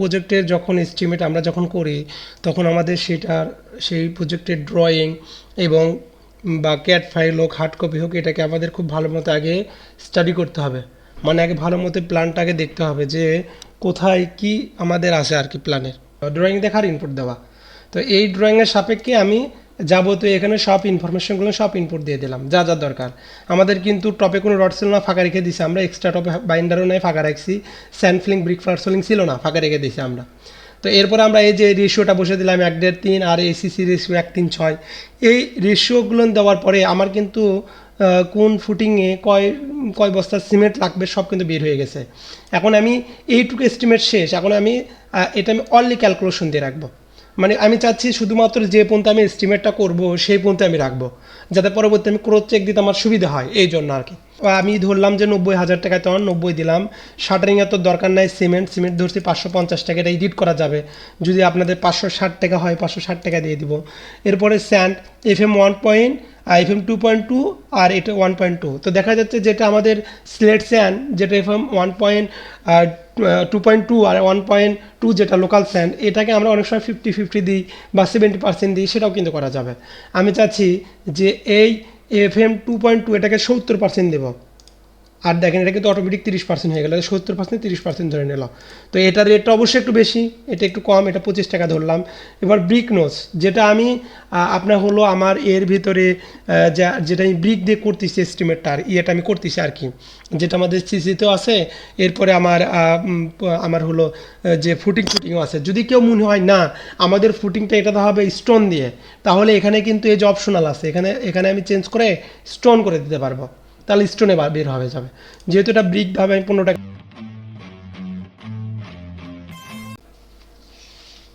প্রজেক্টের যখন এস্টিমেট আমরা যখন করি, তখন আমাদের সেটার, সেই প্রজেক্টের ড্রয়িং এবং বা ক্যাট ফাইল হোক হার্ড কপি হোক, এটাকে আমাদের খুব ভালো মতো আগে স্টাডি করতে হবে। মানে আগে ভালো মতো প্ল্যানটাকে দেখতে হবে যে কোথায় কি আমাদের আছে আর কি প্ল্যানের ড্রয়িং দেখার ইনপুট দেওয়া। তো এই ড্রয়িংয়ের সাপেক্ষে আমি যাবতীয় এখানে সব ইনফরমেশনগুলো সব ইনপুট দিয়ে দিলাম, যা যা দরকার। আমাদের কিন্তু টপে কোনো রড ছিল না ফাঁকা রেখে দিছি আমরা এক্সট্রা টপে বাইন্ডারও নাই, ফাঁকা রাখছি। স্যান্ডফ্লিং ব্রিক ফ্লার্সলিং ছিল না, ফাঁকা রেখে দিছি আমরা। তো এরপরে আমরা এই যে রেশিওটা বসে দিলাম, এক দেড় তিন, আর এসিসি রেশিও এক তিন ছয়। এই রেশিওগুলো দেওয়ার পরে আমার কিন্তু কোন ফুটিংয়ে কয় কয় বস্তা সিমেন্ট লাগবে সব কিন্তু বের হয়ে গেছে। এখন আমি এইটুকু এস্টিমেট শেষ। এখন আমি এটা আমি অনলি ক্যালকুলেশন দিয়ে রাখব। মানে আমি চাচ্ছি শুধুমাত্র যে পর্যন্ত আমি এস্টিমেটটা করব, সেই পর্যন্ত আমি রাখব। যাতে পরবর্তী আমি ক্রোধ চেক দিতে আমার সুবিধা হয়, এই জন্য আর কি। আমি ধরলাম যে নব্বই হাজার টাকায় তখন নব্বই দিলাম। শাটারিংয়ের তো দরকার নাই সিমেন্ট সিমেন্ট ধরছি পাঁচশো পঞ্চাশ টাকা, এটা এডিট করা যাবে। যদি আপনাদের পাঁচশো ষাট টাকা হয়, পাঁচশো ষাট টাকা দিয়ে দিব। এরপরে sand F M one point আর F M two point two আর এটা ওয়ান পয়েন্ট টু তো দেখা যাচ্ছে যেটা আমাদের স্লেট স্যান্ড যেটা F M one point two point two আর ওয়ান পয়েন্ট টু যেটা লোকাল স্যান্ড এটাকে আমরা অনেক সময় ফিফটি ফিফটি দিই বা সেভেন্টি পার্সেন্ট দিই, সেটাও কিন্তু করা যাবে। আমি চাচ্ছি যে এই F M two point two এটাকে সত্তর পার্সেন্ট দেবো। আর দেখেন, এটা কিন্তু অটোমেটিক তিরিশ পার্সেন্ট হয়ে গেল। সত্তর পার্সেন্ট তিরিশ পার্সেন্ট ধরে নিল। তো এটার রেটটা অবশ্যই একটু বেশি, এটা একটু কম, এটা পঁচিশ টাকা ধরলাম। এবার ব্রিক নোস যেটা আমি আপনার হলো আমার এর ভিতরে যা, যেটা আমি ব্রিক দিয়ে করতেছি এস্টিমেটটা আর ইয়েটা আমি করতেছি আর কি। যেটা আমাদের সিসিতেও আছে, এরপরে আমার আমার হলো যে ফুটিং ফুটিংও আছে। যদি কেউ মনে হয়, না, আমাদের ফুটিংটা এটা হবে স্টোন দিয়ে, তাহলে এখানে কিন্তু এই যে অপশনাল আছে, এখানে এখানে আমি চেঞ্জ করে স্টোন করে দিতে পারব। তাহলে স্টোনে বের হবে, যাবে। যেহেতু এটা ব্রিক ভাবে আমি পনেরো টাকা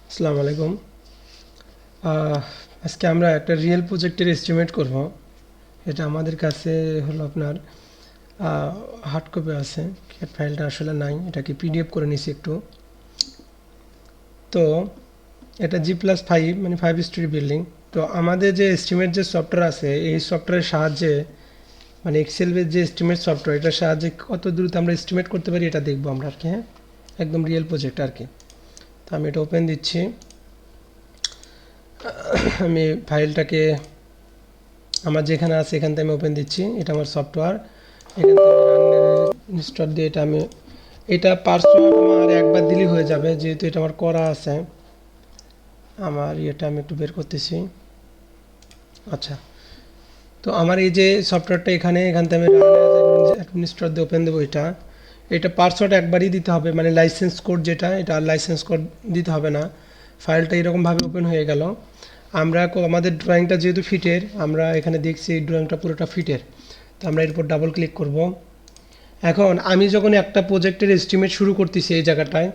আসসালামু আলাইকুম। আজকে আমরা একটা রিয়েল প্রজেক্টের এস্টিমেট করব। এটা আমাদের কাছে হলো আপনার হার্ড কপি আছে। ক্যাট ফাইলটা আসলে নাই, এটাকে পিডিএফ করে নিছি একটু। তো এটা জি প্লাস ফাইভ মানে ফাইভ স্টোরি বিল্ডিং তো আমাদের যে এস্টিমেট যে সফটওয়্যার আছে, এই সফটওয়্যারের সাহায্যে মানে এক্সেল এক্সেলের যে এস্টিমেট সফটওয়্যার এটার সাহায্যে কত দ্রুত আমরা এস্টিমেট করতে পারি, এটা দেখব আমরা আর কি হ্যাঁ? একদম রিয়েল প্রজেক্ট আর কি। তো আমি এটা ওপেন দিচ্ছি। আমি ফাইলটাকে আমার যেখানে আছে, এখান থেকে আমি ওপেন দিচ্ছি। এটা আমার সফটওয়্যার এখান থেকে ইনস্টল দিয়ে এটা আমি, এটা পাসওয়ার্ড আমার একবার দিলেই হয়ে যাবে, যেহেতু এটা আমার করা আছে। আমার ইয়েটা আমি একটু বের করতেছি। আচ্ছা। তো আমার এই যে সফটওয়্যারটা এখানে, এখান থেকে আমি অ্যাডমিনিস্ট্রেটর দিয়ে ওপেন দেবো এটা। এটা পাসওয়ার্ড একবারই দিতে হবে মানে লাইসেন্স কোড যেটা, এটা আর লাইসেন্স কোড দিতে হবে না। ফাইলটা এরকমভাবে ওপেন হয়ে গেল। আমরা আমাদের ড্রয়িংটা যেহেতু ফিটের আমরা এখানে দেখছি এই ড্রয়িংটা পুরোটা ফিটের তো আমরা এরপর ডাবল ক্লিক করব। এখন আমি যখন একটা প্রজেক্টের এস্টিমেট শুরু করতেছি এই জায়গাটায়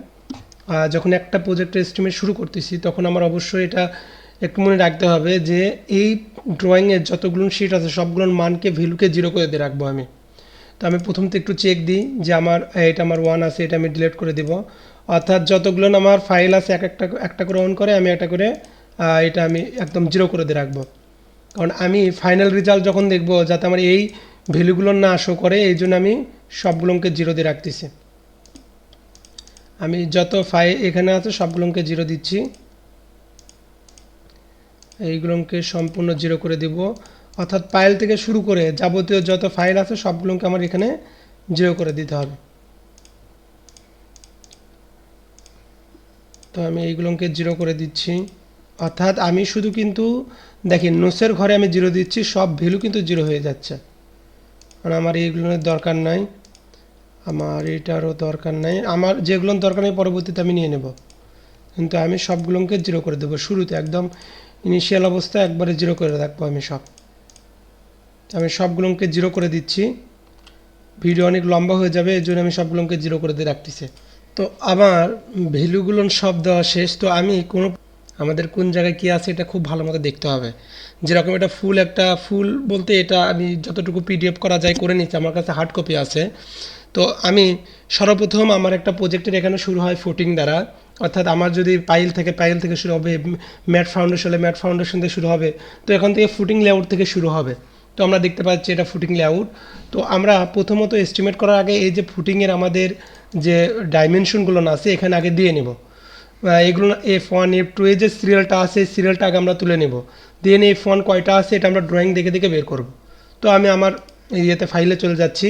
যখন একটা প্রজেক্টের এস্টিমেট শুরু করতেছি, তখন আমার অবশ্যই এটা একটু মনে রাখতে হবে যে এই ড্রয়িংয়ের যতগুলো শিট আছে, সবগুলোর মানকে ভ্যালুকে জিরো করে দিয়ে রাখব আমি। তো আমি প্রথম তো একটু চেক দিই যে আমার এটা আমার ওয়ান আছে, এটা আমি ডিলিট করে দিব। অর্থাৎ যতগুলো আমার ফাইল আছে, এক একটা একটা করে অন করে, আমি একটা করে এটা আমি একদম জিরো করে দিয়ে রাখব। কারণ আমি ফাইনাল রেজাল্ট যখন দেখব, যাতে আমার এই ভ্যালুগুলো না শো করে, এই জন্য আমি সবগুলোকে জিরো দিয়ে রাখতেছি। আমি যত ফাইল এখানে আছে সবগুলোকে জিরো দিচ্ছি। এইগুলোকে সম্পূর্ণ জিরো করে দিব। অর্থাৎ ফাইল থেকে শুরু করে যাবতীয় যত ফাইল আছে সবগুলোকে আমার এখানে জিরো করে দিতে হবে। তো আমি এইগুলোকে জিরো করে দিচ্ছি। অর্থাৎ আমি শুধু কিন্তু, দেখেন নোসের ঘরে আমি জিরো দিচ্ছি, সব ভ্যালু কিন্তু জিরো হয়ে যাচ্ছে। কারণ আমার এইগুলোর দরকার নাই। আমার এটারও দরকার নাই। আমার যেগুলোর দরকার নেই, পরবর্তীতে আমি নিয়ে নেব। কিন্তু আমি সবগুলোকে জিরো করে দেবো শুরুতে। একদম ইনিশিয়াল অবস্থা একবারে জিরো করে রাখব আমি সব। আমি সবগুলোকে জিরো করে দিচ্ছি। ভিডিও অনেক লম্বা হয়ে যাবে এই জন্য আমি সবগুলোকে জিরো করে দিয়ে রাখতেছি। তো আমার ভ্যালুগুলো সব দেওয়া শেষ। তো আমি কোনো, আমাদের কোন জায়গায় কী আছে এটা খুব ভালো মতো দেখতে হবে। যেরকম এটা ফুল একটা ফুল বলতে এটা আমি যতটুকু পিডিএফ করা যায় করে নিচ্ছি, আমার কাছে হার্ড কপি আছে। তো আমি সর্বপ্রথম আমার একটা প্রজেক্টের এখানে শুরু হয় ফুটিং দ্বারা। অর্থাৎ আমার যদি পাইল থেকে পাইল থেকে শুরু হবে ম্যাট ফাউন্ডেশন হলে ম্যাট ফাউন্ডেশন থেকে শুরু হবে, তো এখান থেকে ফুটিং লেআউট থেকে শুরু হবে। তো আমরা দেখতে পাচ্ছি এটা ফুটিং লেআউট তো আমরা প্রথমত এস্টিমেট করার আগে এই যে ফুটিংয়ের আমাদের যে ডাইমেনশনগুলো না আছে, এখানে আগে দিয়ে নেব। এগুলো এফ ওয়ান এফ টু এই যে সিরিয়ালটা আছে সিরিয়ালটা আগে আমরা তুলে নেব। দেন এফ ওয়ান কয়টা আছে, এটা আমরা ড্রয়িং দেখে দেখে বের করব। তো আমি আমার ইয়েতে ফাইলে চলে যাচ্ছি।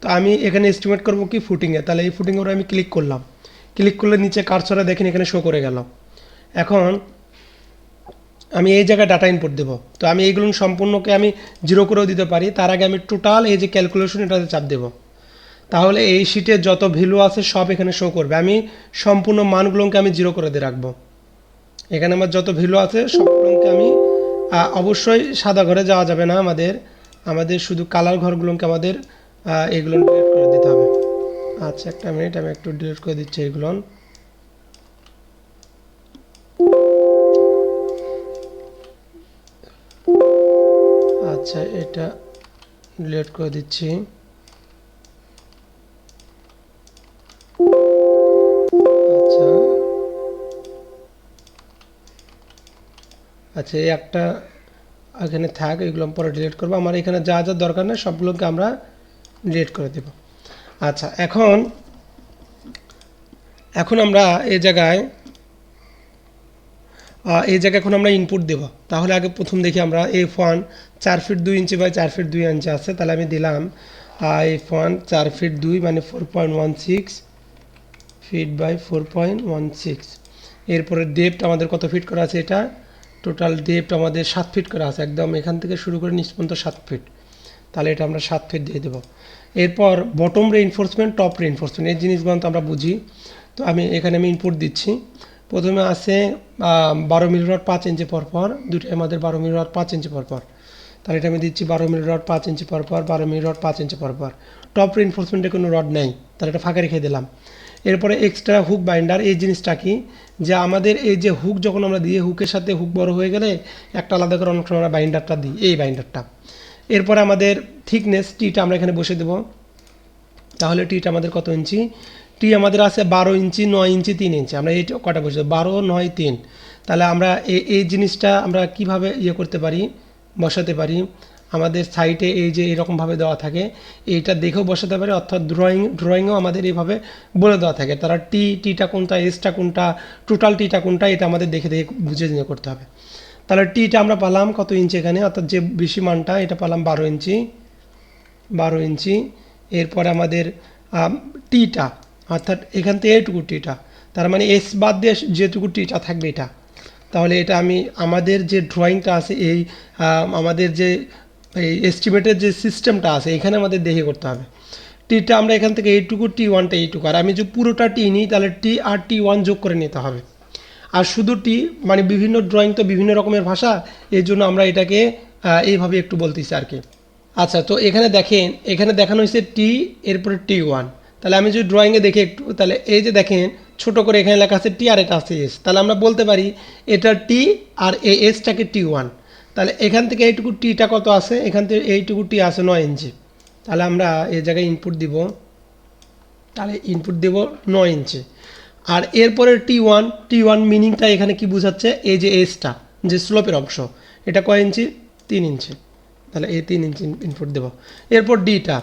তো আমি এখানে এস্টিমেট করব কি ফুটিংয়ে তাহলে এই ফুটিংয়ের আমি ক্লিক করলাম। ক্লিক করলে নিচে কারসরা দেখেন এখানে শো করে গেল এখন আমি এই জায়গায় ডাটা ইনপুট দেবো। তো আমি এইগুলো সম্পূর্ণকে আমি জিরো করেও দিতে পারি। তার আগে আমি টোটাল এই যে ক্যালকুলেশন এটাতে চাপ দেবো। তাহলে এই শিটে যত ভ্যালু আছে সব এখানে শো করবে। আমি সম্পূর্ণ মানগুলোকে আমি জিরো করে দিয়ে রাখব। এখানে আমার যত ভ্যালু আছে সবগুলোকে আমি অবশ্যই সাদা ঘরে যাওয়া যাবে না আমাদের। আমাদের শুধু কালার ঘরগুলোকে আমাদের এগুলো আচ্ছা একটা মিনিট, আমি একটু ডিলিট করে দিচ্ছি এগুলো। আচ্ছা এটা ডিলিট করে দিচ্ছি। আচ্ছা। আচ্ছা এই একটা এখানে থাক, এগুলো পরে ডিলিট করব। আমার এখানে যা যা দরকার নেই, সবগুলোকে আমরা ডিলিট করে দেব। আচ্ছা এখন এখন আমরা এ জায়গায় এই জায়গায় এখন আমরা ইনপুট দেব। তাহলে আগে প্রথম দেখি আমরা এফ ওয়ান চার ফিট দুই ইঞ্চি বাই চার ফিট দুই ইঞ্চি আছে, তাহলে আমি দিলাম এফ ওয়ান চার ফিট দুই মানে four point one six feet by four point one six এরপরে ডেপ্ট আমাদের কত ফিট করা আছে এটা? টোটাল ডেপ্ট আমাদের সাত ফিট করা আছে, একদম এখান থেকে শুরু করে নিচ পর্যন্ত সাত ফিট তাহলে এটা আমরা সাত ফিট দিয়ে দেবো। এরপর বটম রেইনফোর্সমেন্ট টপ রেইনফোর্সমেন্ট এই জিনিসগুলো তো আমরা বুঝি। তো আমি এখানে আমি ইনপুট দিচ্ছি। প্রথমে আছে বারো মিলি রড পাঁচ ইঞ্চি পর পর দুটোই আমাদের বারো মিলি রড পাঁচ ইঞ্চি পর পর। তাহলে এটা আমি দিচ্ছি বারো মিলি রড পাঁচ ইঞ্চি পর পর, বারো মিলি রড পাঁচ ইঞ্চি পর পর। টপ রেইনফোর্সমেন্টে কোনো রড নেই, তাহলে এটা ফাঁকা রেখে দিলাম। এরপরে এক্সট্রা হুক বাইন্ডার এই জিনিসটা কি? যে আমাদের এই যে হুক যখন আমরা দিই হুকের সাথে হুক বড় হয়ে গেলে, একটা আলাদা করে অনেক সময় আমরা বাইন্ডারটা দিই, এই বাইন্ডারটা এরপরে আমাদের থিকনেস টিটা আমরা এখানে বসে দেবো। তাহলে টিটা আমাদের কত ইঞ্চি? টি আমাদের আছে বারো ইঞ্চি, নয় ইঞ্চি, তিন ইঞ্চি। আমরা এই কটা বসে দেবো। বারো, নয়, তিন। তাহলে আমরা এই জিনিসটা আমরা কীভাবে ইয়ে করতে পারি, বসাতে পারি? আমাদের সাইটে এই যে এরকমভাবে দেওয়া থাকে, এইটা দেখেও বসাতে পারি, অর্থাৎ ড্রয়িং ড্রয়িংও আমাদের এইভাবে বলে দেওয়া থাকে। তারা টি টিটা কোনটা এসটা কোনটা টোটাল টিটা কোনটা, এটা আমাদের দেখে দেখে বুঝে নিয়ে করতে হবে। তাহলে টিটা আমরা পালাম কত ইঞ্চি এখানে? অর্থাৎ যে বেশি মানটা, এটা পালাম বারো ইঞ্চি। বারো ইঞ্চি। এরপরে আমাদের টিটা অর্থাৎ এখান থেকে এইটুকু টিটা তার মানে এস বাদ দিয়ে যেটুকু টিটা থাকবে এটা। তাহলে এটা আমি, আমাদের যে ড্রয়িংটা আছে, এই আমাদের যে, এই এস্টিমেটের যে সিস্টেমটা আছে, এখানে আমাদের দেখে করতে হবে। টিটা আমরা এখান থেকে এইটুকু টি ওয়ানটা এইটুকু আর আমি যদি পুরোটা টি নিই, তাহলে টি আর টি ওয়ান যোগ করে নিতে হবে। আর শুধু টি মানে বিভিন্ন ড্রয়িং তো বিভিন্ন রকমের ভাষা, এই জন্য আমরা এটাকে এইভাবে একটু বলতেছি আর কি। আচ্ছা তো এখানে দেখেন, এখানে দেখানো হয়েছে টি এরপরে টি ওয়ান তাহলে আমি যদি ড্রয়িংয়ে দেখি একটু, তাহলে এই যে দেখেন, ছোট করে এখানে লেখা আছে টি আর এটা আছে এস তাহলে আমরা বলতে পারি, এটা টি আর এই এসটাকে টি ওয়ান তাহলে এখান থেকে এইটুকু টিটা কত আছে? এখান থেকে এইটুকু টি আছে নয় ইঞ্চি। তাহলে আমরা এই জায়গায় ইনপুট দিব, তাহলে ইনপুট দেব নয় ইঞ্চি। আর এরপরে টি ওয়ান টি ওয়ান মিনিংটা এখানে কি বোঝাচ্ছে? এই যে এসটা যে স্লোপের অংশ, এটা কয় ইঞ্চি? তিন ইঞ্চি। তাহলে এই তিন ইঞ্চি ইনপুট দেবো। এরপর ডিটা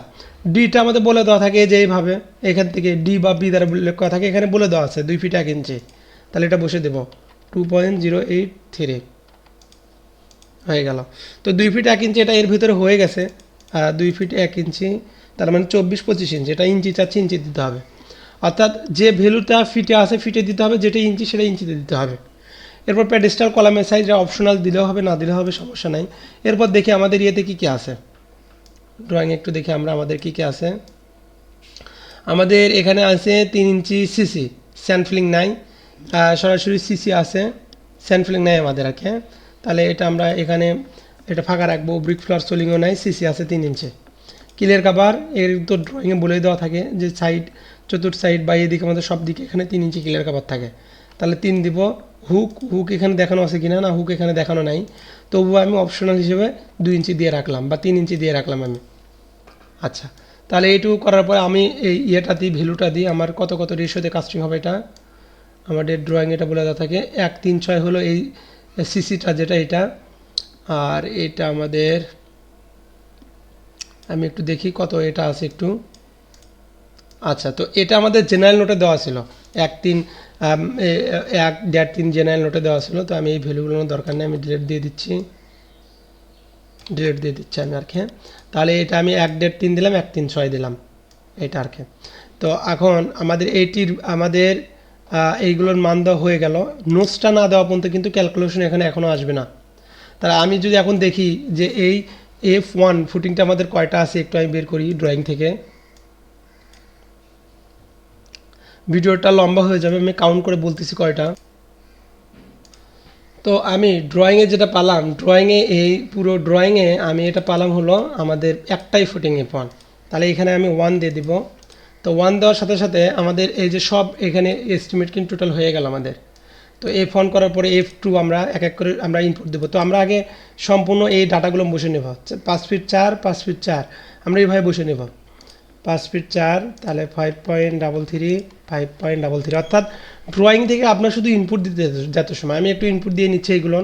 ডিটা আমাদের বলে দেওয়া থাকে যে এইভাবে, এখান থেকে ডি বা বি দ্বারা উল্লেখ করা থাকে, এখানে বলে দেওয়া আছে, দুই ফিট এক ইঞ্চি। তাহলে এটা বসে দেবো। Two point zero eight three হয়ে গেল। তো দুই ফিট এক ইঞ্চি এটা এর ভিতরে হয়ে গেছে, আর দুই ফিট এক ইঞ্চি, তার মানে চব্বিশ পঁচিশ ইঞ্চি, এটা ইঞ্চি চাচ্ছি ইঞ্চি দিতে হবে। অর্থাৎ যে ভ্যালুটা ফিটে আছে, ফিটে দিতে হবে, যেটা ইঞ্চি সেটা ইঞ্চিতে দিতে হবে। এরপর প্যাডেস্টাল কলামের সাইজ অপশনাল দিলেও হবে, না দিলেও হবে, সমস্যা নাই। এরপর দেখি আমাদের ইয়েতে কী কী আছে। ড্রয়িং একটু দেখি আমরা আমাদের কী কী আছে। আমাদের এখানে আছে তিন ইঞ্চি সিসি স্যানফিলিং নাই। সরাসরি সিসি আছে স্যানফিলিং নাই আমাদের আছে তাহলে এটা আমরা এখানে এটা ফাঁকা রাখব ব্রিক ফ্লোর সোলিংও নাই সিসি আছে তিন ইঞ্চি। ক্লিয়ার কাভার এর তো ড্রয়িংয়ে বলে দেওয়া থাকে যে সাইড চতুর্থ সাইড বা এদিকে আমাদের সব দিকে এখানে তিন ইঞ্চি ক্লিয়ার কাভার থাকে। তাহলে তিন দিব। হুক হুক এখানে দেখানো আছে কিনা? না হুক এখানে দেখানো নাই। তবুও আমি অপশনাল হিসেবে দুই ইঞ্চি দিয়ে রাখলাম বা তিন ইঞ্চি দিয়ে রাখলাম আমি। আচ্ছা তাহলে এইটুকু করার পরে আমি এই ইয়েটা দিই ভ্যালুটা দিই। আমার কত কত রেশিওতে কাস্টিং হবে এটা? আমাদের ড্রয়িং এটা বলে দেওয়া থাকে। এক, তিন, ছয় হলো এই সিসিটা যেটা এটা। আর এটা আমাদের, আমি একটু দেখি কত এটা আছে একটু। আচ্ছা তো এটা আমাদের জেনারেল নোটে দেওয়া ছিল। এক তিন এক দেড় তিন জেনারেল নোটে দেওয়া ছিল, তো আমি এই ভ্যালুগুলোর দরকার নেই, আমি ডিলিট দিয়ে দিচ্ছি। ডিলিট দিয়ে দিচ্ছি আমি আর কি হ্যাঁ। তাহলে এটা আমি এক দেড় তিন দিলাম, এক তিন ছয় দিলাম, এটা আর কি। তো এখন আমাদের এইটির, আমাদের এইগুলোর মান দেওয়া হয়ে গেল। নোটসটা না দেওয়া পর্যন্ত কিন্তু ক্যালকুলেশন এখানে এখনও আসবে না। তাহলে আমি যদি এখন দেখি যে এই এফ ওয়ান ফুটিংটা আমাদের কয়টা আছে, একটু আমি বের করি ড্রয়িং থেকে। ভিডিওটা লম্বা হয়ে যাবে, আমি কাউন্ট করে বলতেছি কয়টা। তো আমি ড্রয়িংয়ে যেটা পালাম ড্রয়িংয়ে এই পুরো ড্রয়িংয়ে আমি এটা পালাম হলো আমাদের একটাই ফুটিংয়ে ওয়ান তাহলে এখানে আমি ওয়ান দিয়ে দিব। তো ওয়ান দেওয়ার সাথে সাথে আমাদের এই যে সব এখানে এস্টিমেট কিন্তু টোটাল হয়ে গেল আমাদের। তো এফ ওয়ান করার পরে এফ টু আমরা এক এক করে আমরা ইনপুট দেবো। তো আমরা আগে সম্পূর্ণ এই ডাটাগুলো বসে নেব। পাঁচ ফিট চার, পাঁচ ফিট চার, আমরা এইভাবে বসে নেব। পাঁচ ফিট চার, তাহলে five point double three five point double three অর্থাৎ ড্রয়িং থেকে আপনার শুধু ইনপুট দিতে যত সময়। আমি একটু ইনপুট দিয়ে নিচ্ছি এইগুলো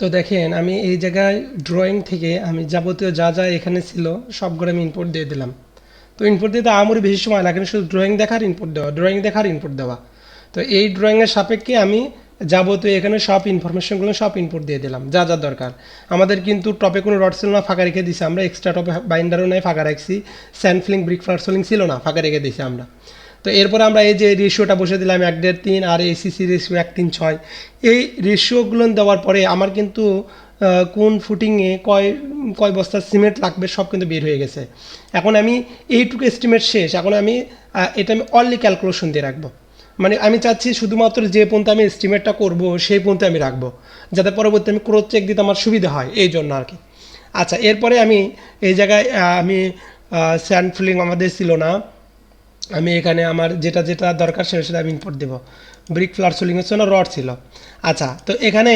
তো দেখেন, আমি এই জায়গায় ড্রয়িং থেকে আমি যাবতীয় যা যা এখানে ছিল, সবগুলো আমি ইনপুট দিয়ে দিলাম। তো ইনপুট দিতে আমারই বেশি সময় লাগে শুধু ড্রয়িং দেখার ইনপুট দেওয়া ড্রয়িং দেখার ইনপুট দেওয়া। তো এই ড্রয়িংয়ের সাপেক্ষে আমি যাবতীয় এখানে সব ইনফরমেশনগুলো সব ইনপুট দিয়ে দিলাম, যা যা দরকার। আমাদের কিন্তু টপে কোনো রড ছিল না, ফাঁকা রেখে দিছি আমরা। এক্সট্রা টপে বাইন্ডারও নাই, ফাঁকা রাখছি। স্যান্ডফ্লিং ব্রিক ফ্লারসোলিং ছিল না, ফাঁকা রেখে দিছি আমরা। তো এরপর আমরা এই যে রেশিওটা বসে দিলাম, এক দেড় তিন, আর এসিসি রেশিও এক তিন ছয়। এই রেশিওগুলো দেওয়ার পরে আমার কিন্তু কোন ফুটিংয়ে কয় কয় বস্তা সিমেন্ট লাগবে সব কিন্তু বের হয়ে গেছে। এখন আমি এইটুকু এস্টিমেট শেষ। এখন আমি এটা আমি অনলি ক্যালকুলেশন দিয়ে রাখব। মানে আমি চাচ্ছি শুধুমাত্র যে পন্থা আমি এস্টিমেটটা করব, সেই পন্থা আমি রাখব। যাতে পরবর্তী আমি ক্রোথ চেক দিতে আমার সুবিধা হয়, এই জন্য আর কি। আচ্ছা এরপরে আমি এই জায়গায় আমি স্যান্ড ফিলিং আমাদের ছিল না। আমি এখানে আমার যেটা যেটা দরকার সেটা সেটা আমি ইনপুট দেবো। ব্রিক ফ্লার সোলিংয়ের জন্য রড ছিল। আচ্ছা তো এখানে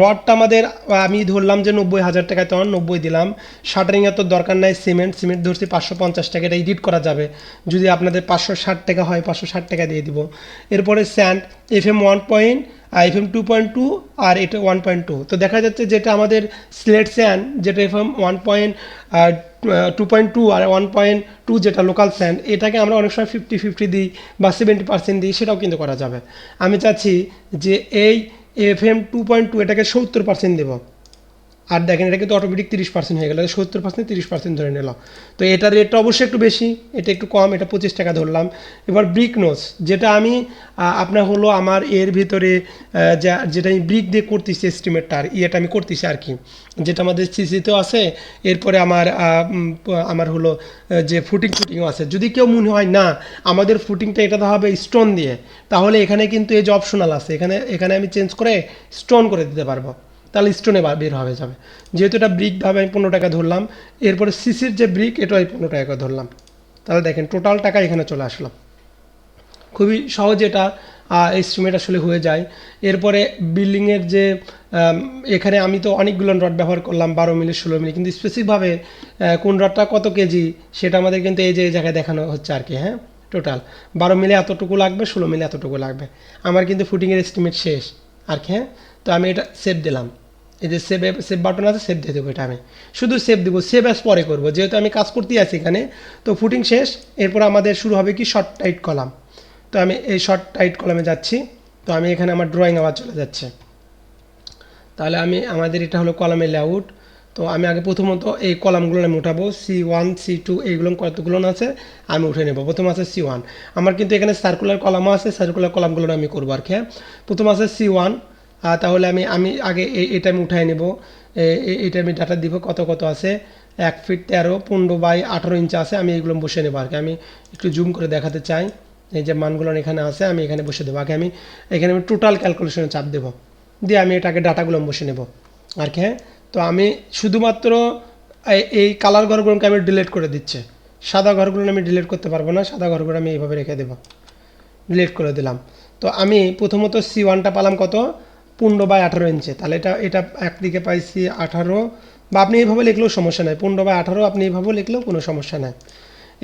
রডটা আমাদের আমি ধরলাম যে নব্বই হাজার টাকায় তখন নব্বই দিলাম। শাটারিংয়ের তো দরকার নাই সিমেন্ট সিমেন্ট ধরছি পাঁচশো পঞ্চাশ টাকা, এটা এডিট করা যাবে। যদি আপনাদের পাঁচশো ষাট টাকা হয়, পাঁচশো ষাট টাকা দিয়ে দিব। এরপরে sand F M one point F M two point two আর এটা ওয়ান পয়েন্ট টু তো দেখা যাচ্ছে যেটা আমাদের স্লেট স্যান যেটা F M one point two point two আর ওয়ান পয়েন্ট টু যেটা লোকাল স্যান্ড এটাকে আমরা অনেক সময় ফিফটি ফিফটি দিই বা সেভেন্টি পার্সেন্ট দিই, সেটাও কিন্তু করা যাবে। আমি চাচ্ছি যে এই F M two point two এটাকে সত্তর পার্সেন্ট দেবো। আর দেখেন এটা কিন্তু অটোমেটিক তিরিশ পার্সেন্ট হয়ে গেল সত্তর পার্সেন্ট তিরিশ পার্সেন্ট ধরে নিল। তো এটার রেটটা অবশ্যই একটু বেশি, এটা একটু কম, এটা পঁচিশ টাকা ধরলাম। এবার ব্রিক নোস যেটা আমি আপনার হলো আমার এর ভিতরে যা, যেটা আমি ব্রিক দিয়ে করতেছি এস্টিমেটটা আর ইয়েটা আমি করতেছি আর কি। যেটা আমাদের সিসিতেও আছে, এরপরে আমার আমার হলো যে ফুটিং ফুটিংও আছে। যদি কেউ মনে হয়, না, আমাদের ফুটিংটা এটা হবে স্টোন দিয়ে, তাহলে এখানে কিন্তু এই যে অপশনাল আছে, এখানে এখানে আমি চেঞ্জ করে স্টোন করে দিতে পারব। তাহলে স্টোনে বের হবে, যাবে। যেহেতু এটা ব্রিকভাবে আমি পনেরো টাকা ধরলাম, এরপরে সিসির যে ব্রিক এটাও আমি পনেরো টাকা ধরলাম। তাহলে দেখেন টোটাল টাকা এখানে চলে আসলো। খুবই সহজ এটা এস্টিমেট আসলে হয়ে যায়। এরপরে বিল্ডিংয়ের যে এখানে আমি তো অনেকগুলো রড ব্যবহার করলাম, বারো মিলি, ষোলো মিলি, কিন্তু স্পেসিফিকভাবে কোন রডটা কত কেজি, সেটা আমাদের কিন্তু এই যে জায়গায় দেখানো হচ্ছে আর কি হ্যাঁ? টোটাল বারো মিলে এতটুকু লাগবে, ষোলো মিলে এতটুকু লাগবে। আমার কিন্তু ফুটিংয়ের এস্টিমেট শেষ আর কি হ্যাঁ? তো আমি এটা সেভ দিলাম। এই যে সেভ সেভ বাটন আছে সেভ দিয়ে দেবো এটা আমি। শুধু সেভ দেবো সেভ অ্যাস পরে করব। যেহেতু আমি কাজ করতেই আছি এখানে, তো ফুটিং শেষ। এরপর আমাদের শুরু হবে কি? শর্ট টাইট কলাম তো আমি এই শর্ট টাইট কলামে যাচ্ছি। তো আমি এখানে আমার ড্রয়িং আবার চলে যাচ্ছে। তাহলে আমি, আমাদের এটা হলো কলামের লেআউট তো আমি আগে প্রথমত এই কলামগুলো আমি উঠাবো। সি ওয়ান সি টু এইগুলো কতগুলো আছে? আমি উঠে নেব। প্রথম আছে সি ওয়ান আমার কিন্তু এখানে সার্কুলার কলামও আছে। সার্কুলার কলামগুলো আমি করব আর কি হ্যাঁ? প্রথম আছে সি ওয়ান তাহলে আমি আমি আগে এটা আমি উঠাই নেব। এটা আমি ডাটা দিব, কত কত আছে? এক ফিট তেরো, পনেরো বাই আঠেরো ইঞ্চ আছে, আমি এগুলো বসে নেব আর কি। আমি একটু জুম করে দেখাতে চাই। এই যে মানগুলো এখানে আছে, আমি এখানে বসে দেবো। আগে আমি এখানে আমি টোটাল ক্যালকুলেশনে চাপ দেবো। দিয়ে আমি এটাকে ডাটাগুলো বসে নেব। আর কি হ্যাঁ? তো আমি শুধুমাত্র এই কালার ঘরগুলোকে আমি ডিলিট করে দিচ্ছে। সাদা ঘরগুলো আমি ডিলিট করতে পারব না, সাদা ঘরগুলো আমি এইভাবে রেখে দেবো। ডিলিট করে দিলাম। তো আমি প্রথমত সি ওয়ানটা পালাম কত? পনেরো বাই আঠারো ইঞ্চে। তাহলে এটা এটা একদিকে পাইছি আঠারো। বা আপনি এইভাবে লিখলেও সমস্যা নাই। পনেরো বাই আঠারো, আপনি এইভাবে লিখলেও কোনো সমস্যা নাই।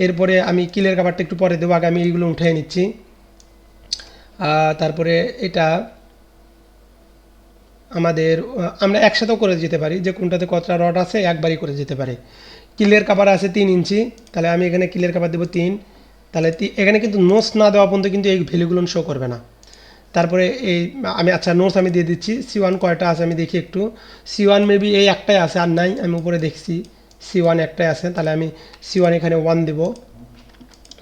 এরপরে আমি কিলের কাবারটা একটু পরে দেবো, আগে আমি এইগুলো উঠে নিচ্ছি। তারপরে এটা আমাদের আমরা একসাথেও করে যেতে পারি। যে কোনটাতে কতটা রড আছে, একবারই করে যেতে পারি। কিলের কাবার আছে তিন ইঞ্চি। তাহলে আমি এখানে কিলের কাবার দেবো তিন। তাহলে এখানে কিন্তু নোটস না দেওয়া পর্যন্ত কিন্তু এই ভ্যালুগুলো শো করবে না। তারপরে এই, আমি আচ্ছা নোটস আমি দিয়ে দিচ্ছি। সি ওয়ান কয়টা আছে আমি দেখি একটু। সি ওয়ান মেবি এই একটাই আছে, আর নাই, আমি উপরে দেখছি। সি ওয়ান একটাই আছে, তাহলে আমি সি ওয়ান এখানে ওয়ান দেবো।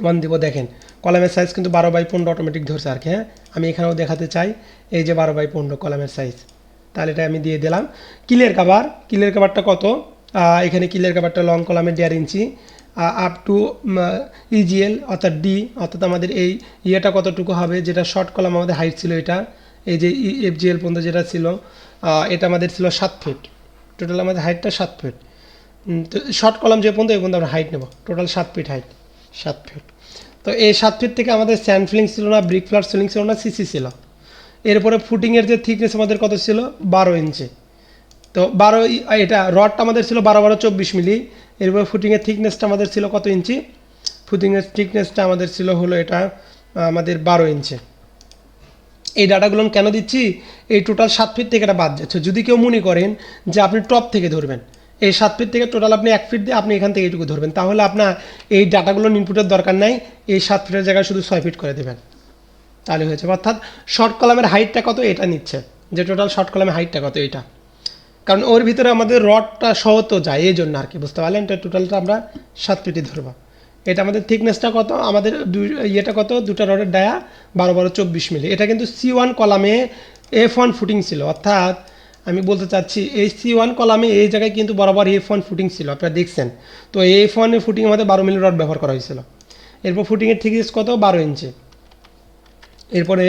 ওয়ান দিব, দেখেন। কলামের সাইজ কিন্তু বারো বাই পনেরো অটোমেটিক ধরছে আর কি হ্যাঁ? আমি এখানেও দেখাতে চাই, এই যে বারো বাই পনেরো কলামের সাইজ তাহলে এটা আমি দিয়ে দিলাম। কিলের কাবার কিলের কাবারটা কত? এখানে কিলের কাবারটা লং কলামের দেড় ইঞ্চি। আপ টু ইজিএল অর্থাৎ ডি অর্থাৎ আমাদের এই ইয়েটা কতটুকু হবে, যেটা শর্ট কলাম আমাদের হাইট ছিল এটা, এই যে এফজিএল পর্যন্ত যেটা ছিল এটা আমাদের ছিল সাত ফিট টোটাল আমাদের হাইটটা সাত ফিট তো শর্ট কলাম যে পর্যন্ত, এই পর্যন্ত আমরা হাইট নেব। টোটাল সাত ফিট হাইট সাত ফিট তো এই সাত ফিট থেকে আমাদের স্যান্ড ফিলিং ছিল না ব্রিক ফ্লার সিলিং ছিল না সিসি ছিল। এরপরে ফুটিংয়ের যে থিকনেস আমাদের কত ছিল? বারো ইঞ্চি তো বারো এটা রডটা আমাদের ছিল বারো বারো চব্বিশ মিলি। এরপরে ফুটিংয়ের থিকনেসটা আমাদের ছিল কত ইঞ্চি? ফুটিংয়ের থিকনেসটা আমাদের ছিল হলো এটা আমাদের বারো ইঞ্চি। এই ডাটাগুলো কেন দিচ্ছি? এই টোটাল সাত ফিট থেকে এটা বাদ যাচ্ছে যদি কেউ মনে করেন যে আপনি টপ থেকে ধরবেন, এই সাত ফিট থেকে টোটাল আপনি এক ফিট দিয়ে আপনি এখান থেকে এইটুকু ধরবেন, তাহলে আপনার এই ডাটাগুলো ইনপুটের দরকার নাই, এই সাত ফিটের জায়গায় শুধু ছয় ফিট করে দেবেন। তাহলে হয়েছে। অর্থাৎ শর্ট কলামের হাইটটা কত? এটা নিচ্ছে। যে টোটাল শর্ট কলামের হাইটটা কত? এটা কারণ ওর ভিতরে আমাদের রডটা সহ তো যায়, এই জন্য আর কি, বুঝতে পারলেন? এটা টোটালটা আমরা সাত ফিটই ধরবো। এটা আমাদের থিকনেসটা কত? আমাদের ইয়েটা কত? দুটা রডের ডায়া, বারো বারো চব্বিশ মিলি। এটা কিন্তু সি ওয়ান কলামে এফ ওয়ান ফুটিং ছিল। অর্থাৎ আমি বলতে চাচ্ছি, এই সি ওয়ান কলামে এই জায়গায় কিন্তু বরাবর এফ ওয়ান ফুটিং ছিল, আপনারা দেখছেন। তো এফ ওয়ানের ফুটিং আমাদের বারো মিলি রড ব্যবহার করা হয়েছিল। এরপর ফুটিংয়ের থিকনেস কত? বারো ইঞ্চি। এরপরে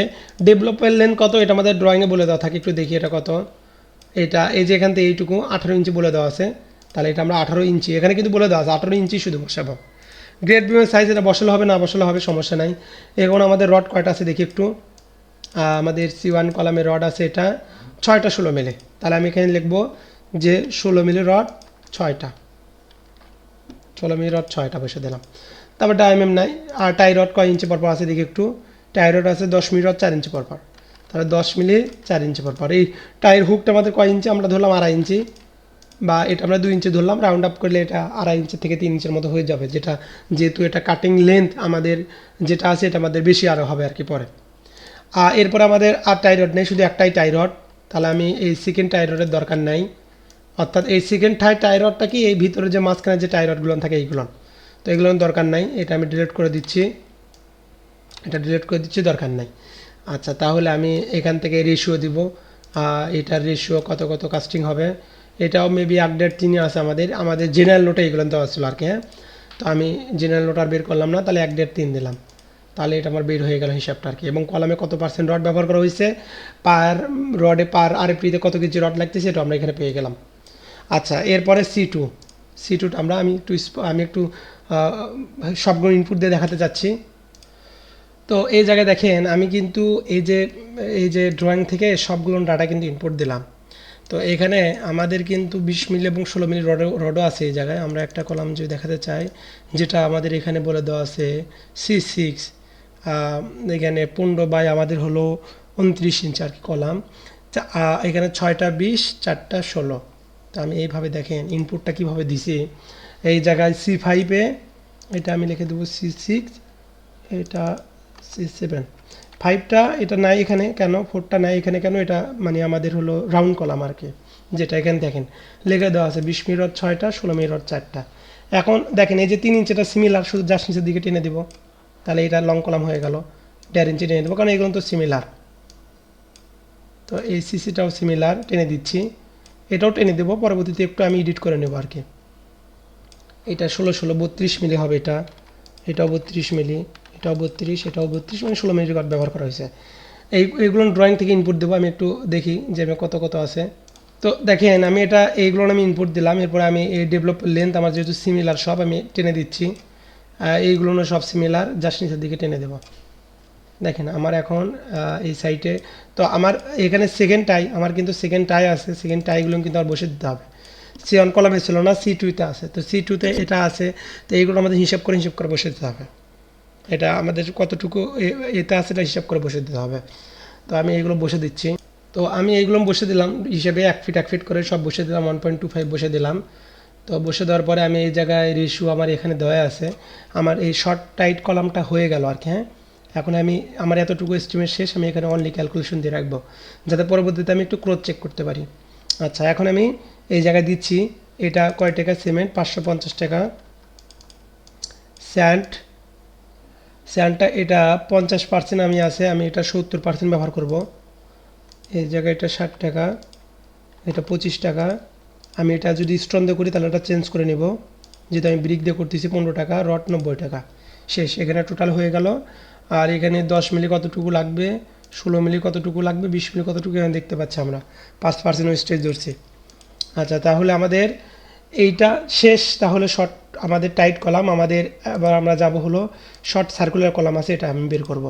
ডেভেলপের লেন কত? এটা আমাদের ড্রয়িংয়ে বলে দেওয়া থাকে, একটু দেখি এটা কত। এটা, এই যে এখান থেকে এইটুকু আঠারো ইঞ্চি বলে দেওয়া আছে, তাহলে এটা আমরা আঠারো ইঞ্চি, এখানে কিন্তু বলে দেওয়া আছে আঠারো ইঞ্চি শুধু বসাবো। গ্রেড বিমের সাইজ এটা বসালে হবে, না বসালে হবে, সমস্যা নাই। এখন আমাদের রড কয়টা আছে দেখি একটু। আমাদের সি ওয়ান কলামের রড আছে এটা ছয়টা ষোলো মিলে। তাহলে আমি এখানে লিখব যে ষোলো মিলি রড ছয়টা। ষোলো মিলি রড ছয়টা বসে দিলাম। তারপর ডায়মএম নাই। আর টাই রড কয় ইঞ্চি পরপর আছে দেখি একটু। টাই রড আছে দশ মিলি রড চার ইঞ্চি পরপর। তাহলে দশ মিলি চার ইঞ্চি পরপর এই টাইয়ের হুকটা আমাদের কয় ইঞ্চি? আমরা ধরলাম আড়াই ইঞ্চি। বা এটা আমরা দুই ইঞ্চি ধরলাম। রাউন্ড আপ করলে এটা আড়াই ইঞ্চি থেকে তিন ইঞ্চির মতো হয়ে যাবে। যেটা যেহেতু এটা কাটিং লেন্থ আমাদের যেটা আছে, এটা আমাদের বেশি আরও হবে আর কি পরে। আর এরপর আমাদের আর টাইরয়েড নেই, শুধু একটাই টাইরয়েড তাহলে আমি এই সেকেন্ড টাইরয়েডের দরকার নাই। অর্থাৎ এই সেকেন্ড থাই টাইরয়েডটা কি? এই ভিতরে যে মাঝখানে যে টাইরয়েডগুলো থাকে, এইগুলো। তো এগুলোর দরকার নাই। এটা আমি ডিলিট করে দিচ্ছি। এটা ডিলিট করে দিচ্ছি, দরকার নাই। আচ্ছা তাহলে আমি এখান থেকে রেশিও দিব। এটার রেশিও কত কত কাস্টিং হবে? এটাও মেবি আপডেট তিনই আছে আমাদের। আমাদের জেনারেল নোটে এগুলো দেওয়া ছিল আর কি হ্যাঁ? তো আমি জেনারেল নোট আর বের করলাম না, তাহলে এক ডেট তিন দিলাম। তাহলে এটা আমার বের হয়ে গেল হিসাবটা আর কি। এবং কলামে কত পার্সেন্ট রড ব্যবহার করা হয়েছে? পার রডে পার আরএফটিতে কত কেজি রড লাগতেছে, এটা আমরা এখানে পেয়ে গেলাম। আচ্ছা এরপরে সি টু সি টুটা আমরা আমি একটু আমি একটু সবগুলো ইনপুট দিয়ে দেখাতে চাচ্ছি। তো এই জায়গায় দেখেন, আমি কিন্তু এই যে এই যে ড্রয়িং থেকে সবগুলো ডাটা কিন্তু ইনপুট দিলাম। তো এখানে আমাদের কিন্তু বিশ মিলি এবং ষোলো মিলি রডও রডও আছে এই জায়গায়। আমরা একটা কলাম যদি দেখাতে চাই, যেটা আমাদের এখানে বলে দেওয়া আছে সি সিক্স এখানে পনেরো বাই আমাদের হলো উনত্রিশ ইঞ্চ আর কি কলাম। এখানে ছয়টা বিশ, চারটা ষোলো। তো আমি এইভাবে দেখেন ইনপুটটা কীভাবে দিছি। এই জায়গায় সি ফাইভে এটা আমি লিখে দেবো সি সিক্স এটা সেভেন ফাইভটা এটা নাই এখানে কেন? ফোরটা নাই এখানে কেন? এটা মানে আমাদের হলো রাউন্ড কলাম আর কি, যেটা এখানে দেখেন। লেগে দেওয়া আছে, বিশ মিনিট ছয়টা, ষোলো মিনিট চারটা। এখন দেখেন, এই যে তিন ইঞ্চিটা সিমিলার শুধু জাস্ট নিচের দিকে টেনে দিব। তাহলে এটা লং কলাম হয়ে গেল, দেড় ইঞ্চি টেনে দেবো, কারণ এগুলো তো সিমিলার তো এই সিসিটাও সিমিলার টেনে দিচ্ছি। এটাও টেনে দেবো, পরবর্তীতে একটু আমি এডিট করে নেব আর কি। এটা ষোলো ষোলো, বত্রিশ মিলি হবে এটা। এটাও বত্রিশ মিলি। এটাও বত্রিশ এটাও বত্রিশ মানে ষোলো মিলি কার্ড ব্যবহার করা হয়েছে। এই, এইগুলো ড্রয়িং থেকে ইনপুট দেবো, আমি একটু দেখি যে আমি কত কত আছে। তো দেখেন, আমি এটা, এইগুলো আমি ইনপুট দিলাম, এরপরে আমি এই ডেভেলপ লেন্থ আমার যেহেতু সিমিলার সব আমি টেনে দিচ্ছি। এইগুলো সব সিমিলার জাস্ট নিচের দিকে টেনে দেবো। দেখেন, আমার এখন এই সাইটে তো আমার এখানে সেকেন্ড টাই আমার কিন্তু সেকেন্ড টাই আছে সেকেন্ড টাইগুলো কিন্তু আর বসে দিতে হবে। সি অন কলামে ছিল না সি টুতে আছে, তো সি টুতে এটা আছে, তো এইগুলো আমাদের হিসাব করে হিসাব করে বসে দিতে হবে। এটা আমাদের কতটুকু এটা আছে, এটা হিসাব করে বসে দিতে হবে। তো আমি এইগুলো বসে দিচ্ছি। তো আমি এইগুলো বসে দিলাম, হিসেবে এক ফিট এক ফিট করে সব বসে দিলাম ওয়ান পয়েন্ট টু ফাইভ বসে দিলাম। তো বসে দেওয়ার পরে আমি এই জায়গায় রেশিও আমার এখানে দেওয়া আছে। আমার এই শর্ট টাইট কলামটা হয়ে গেল আর কি হ্যাঁ? এখন আমি, আমার এতটুকু এস্টিমেট শেষ, আমি এখানে অনলি ক্যালকুলেশন দিয়ে রাখব। যাতে পরবর্তীতে আমি একটু ক্রোধ চেক করতে পারি। আচ্ছা এখন আমি এই জায়গায় দিচ্ছি, এটা কয় টাকা? সিমেন্ট পাঁচশো পঞ্চাশ টাকা। স্যান্ড স্যান্ডটা এটা পঞ্চাশ পার্সেন্ট আমি আছে, আমি এটা সত্তর পার্সেন্ট ব্যবহার করব। এই জায়গায় এটা ষাট টাকা, এটা পঁচিশ টাকা। আমি এটা যদি স্ট্রং দিয়ে করি, তাহলে এটা চেঞ্জ করে নেব। যেহেতু আমি ব্রিক দিয়ে করতেছি পনেরো টাকা রড নব্বই টাকা। শেষ, এখানে টোটাল হয়ে গেল। আর এখানে দশ মিলি কতটুকু লাগবে, ষোলো মিলি কতটুকু লাগবে, বিশ মিলি কতটুকু এখানে দেখতে পাচ্ছি আমরা। পাঁচ পার্সেন্ট ওয়েস্টেজ ধরছি। আচ্ছা তাহলে আমাদের এইটা শেষ, তাহলে শর্ট আমাদের টাইট কলাম আমাদের, এবার আমরা যাব হলো শর্ট সার্কুলার কলাম আছে, এটা আমি বের করব।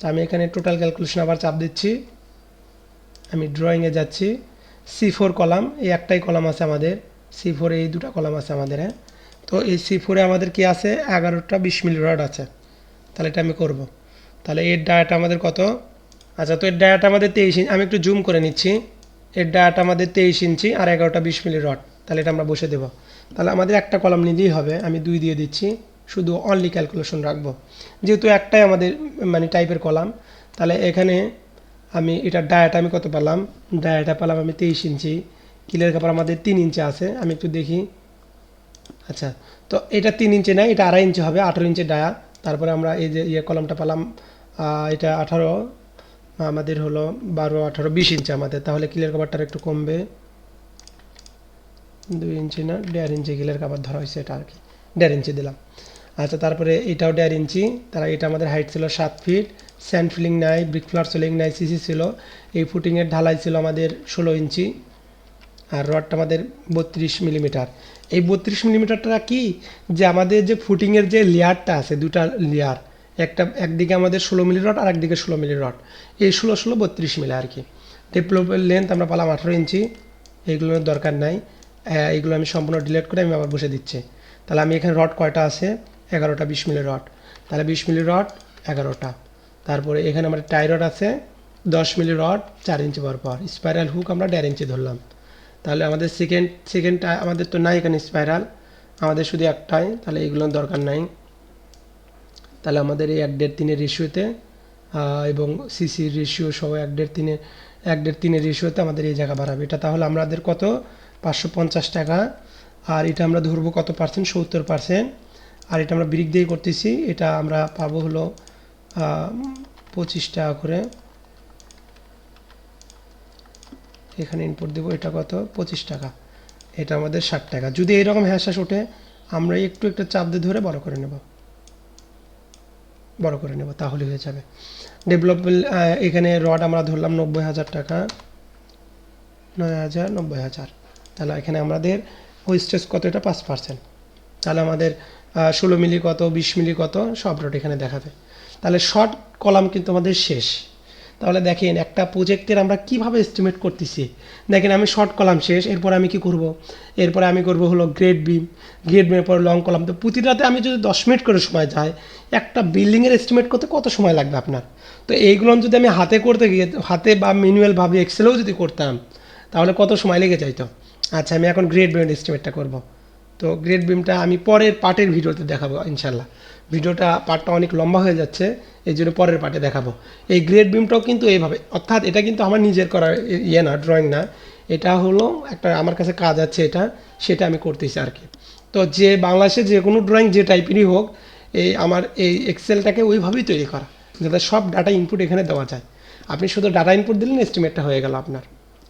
তো আমি এখানে টোটাল ক্যালকুলেশন আবার চাপ দিচ্ছি। আমি ড্রয়িংয়ে যাচ্ছি। সি ফোর কলাম এই একটাই কলাম আছে আমাদের। সি ফোরে এই দুটা কলাম আছে আমাদের হ্যাঁ? তো এই সি ফোরে আমাদের কি আছে? এগারোটা বিশ মিলি রড আছে। তাহলে এটা আমি করব। তাহলে এর ডায়াটা আমাদের কত? আচ্ছা তো এর ডায়াটা আমাদের তেইশ ইঞ্চি আমি একটু জুম করে নিচ্ছি। এর ডায়াটা আমাদের তেইশ ইঞ্চি আর এগারোটা বিশ মিলি রড তাহলে এটা আমরা বসে দেবো। তাহলে আমাদের একটা কলাম নিলেই হবে, আমি দুই দিয়ে দিচ্ছি, শুধু অনলি ক্যালকুলেশন রাখব। যেহেতু একটাই আমাদের মানে টাইপের কলাম, তাহলে এখানে আমি এটা ডায়াটা আমি কত পেলাম ডায়াটা পেলাম আমি তেইশ ইঞ্চি। কিলের কাপড় আমাদের তিন ইঞ্চি আছে, আমি একটু দেখি। আচ্ছা তো এটা তিন ইঞ্চি না এটা আড়াই ইঞ্চি হবে, আঠারো ইঞ্চি ডায়া তারপরে আমরা এই যে ইয়ে কলমটা পেলাম এটা আঠারো, আমাদের হলো বারো, আঠারো, বিশ ইঞ্চি আমাদের। তাহলে কিলের কাপড়টা একটু কমবে। দুই ইঞ্চি না, দেড় ইঞ্চি গিলের কাপড় ধরা হয়েছে এটা আর কি। দেড় ইঞ্চি দিলাম। আচ্ছা তারপরে এটাও দেড় ইঞ্চি। তারা এটা আমাদের হাইট ছিল সাত ফিট স্যান্ড ফিলিং নাই ব্রিক ফ্লার সিলিং নাই সিসি ছিল। এই ফুটিংয়ের ঢালাই ছিল আমাদের ষোলো ইঞ্চি আর রডটা আমাদের বত্রিশ মিলিমিটার এই বত্রিশ মিলিমিটারটা কি? যে আমাদের যে ফুটিংয়ের যে লেয়ারটা আছে, দুটা লেয়ার, একটা একদিকে আমাদের ষোলো মিলি রড আর একদিকে ষোলো মিলি রড এই ষোলো ষোলো বত্রিশ মিলি আর কি। ডেভেলপের লেন্থ আমরা পালাম আঠারো ইঞ্চি এইগুলোর দরকার নাই। এইগুলো আমি সম্পূর্ণ ডিলিট করে আমি আবার বসে দিচ্ছি। তাহলে আমি এখানে রড কয়টা আছে? এগারোটা, বিশ মিলি রড তাহলে বিশ মিলি রড এগারোটা। তারপরে এখানে আমার টাই রড আছে, দশ মিলি রড চার ইঞ্চি পর পর স্পাইরাল হুক আমরা দেড় ইঞ্চি ধরলাম। তাহলে আমাদের সেকেন্ড সেকেন্ড আমাদের তো নাই এখানে স্পাইরাল আমাদের শুধু একটাই, তাহলে এগুলোর দরকার নাই। তাহলে আমাদের এই এক দেড় তিনের রেশিওতে এবং সিসির রেশিও সহ এক দেড় তিনে এক দেড় তিনের রেশিওতে আমাদের এই জায়গা বাড়াবে। এটা তাহলে আমাদের কত? পাঁচশো পঞ্চাশ টাকা। আর এটা আমরা ধরবো কত পার্সেন্ট সত্তর পার্সেন্ট আর এটা আমরা ব্রিক দিয়ে করতেছি। এটা আমরা পাবো হলো পঁচিশ টাকা করে। এখানে ইনপুট দেবো, এটা কত? পঁচিশ টাকা। এটা আমাদের ষাট টাকা। যদি এরকম হ্যাশাস ওঠে, আমরা একটু একটু চাপ দিয়ে ধরে বড় করে নেব। বড় করে নেব, তাহলে হয়ে যাবে। ডেভেলপ এখানে রড আমরা ধরলাম নব্বই হাজার টাকা। নয় হাজার, নব্বই হাজার। তাহলে এখানে আমাদের ওয়েস্টেজ কত এটা পাঁচ পার্সেন্ট তাহলে আমাদের ষোলো মিলি কত, বিশ মিলি কত, সব রড এখানে দেখাবে। তাহলে শর্ট কলাম কিন্তু আমাদের শেষ। তাহলে দেখেন, একটা প্রজেক্টের আমরা কীভাবে এস্টিমেট করতেছি? দেখেন, আমি শর্ট কলাম শেষ, এরপর আমি কি করব? এরপরে আমি করব হলো গ্রেড বিম গ্রেড বিমের পর লং কলাম তো প্রতিটাতে আমি যদি দশ মিনিট করে সময় যাই একটা বিল্ডিংয়ের এস্টিমেট করতে কত সময় লাগবে আপনার? তো এইগুলো যদি আমি হাতে করতে গিয়ে, হাতে বা ম্যানুয়ালভাবে এক্সেলেও যদি করতাম, তাহলে কত সময় লেগে যাইতো? আচ্ছা আমি এখন গ্রেড বিমের এস্টিমেটটা করব। তো গ্রেড বিমটা আমি পরের পার্টের ভিডিওতে দেখাবো, ইনশাল্লাহ। ভিডিওটা, পার্টটা অনেক লম্বা হয়ে যাচ্ছে, এই জন্য পরের পার্টে দেখাবো। এই গ্রেড বিমটাও কিন্তু এইভাবে, অর্থাৎ এটা কিন্তু আমার নিজের করা ইয়ে না ড্রয়িং না। এটা হলো একটা আমার কাছে কাজ আছে এটা, সেটা আমি করতেছি আর কি। তো যে বাংলাদেশে যে কোনো ড্রয়িং যে টাইপেরই হোক, এই আমার এই এক্সেলটাকে ওইভাবেই তৈরি করা, যাতে সব ডাটা ইনপুট এখানে দেওয়া যায়। আপনি শুধু ডাটা ইনপুট দিলেন এস্টিমেটটা হয়ে গেল আপনার,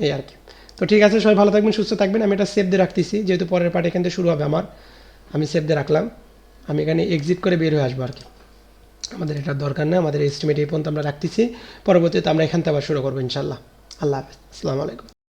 এই আর কি। তো ঠিক আছে, সবাই ভালো থাকবেন, সুস্থ থাকবেন। আমি এটা সেফ দিয়ে রাখতেছি, যেহেতু পরের পার্টি এখান থেকে শুরু হবে আমার। আমি সেফ দিয়ে রাখলাম। আমি এখানে এক্সিট করে বের হয়ে আসব আর কি। আমাদের এটা দরকার না আমাদের এস্টিমেট এই পর্যন্ত আমরা রাখতেছি। পরবর্তীতে আমরা এখান থেকে আবার শুরু করব ইনশাল্লাহ আল্লাহ হাফেজ। আসসালামু আলাইকুম।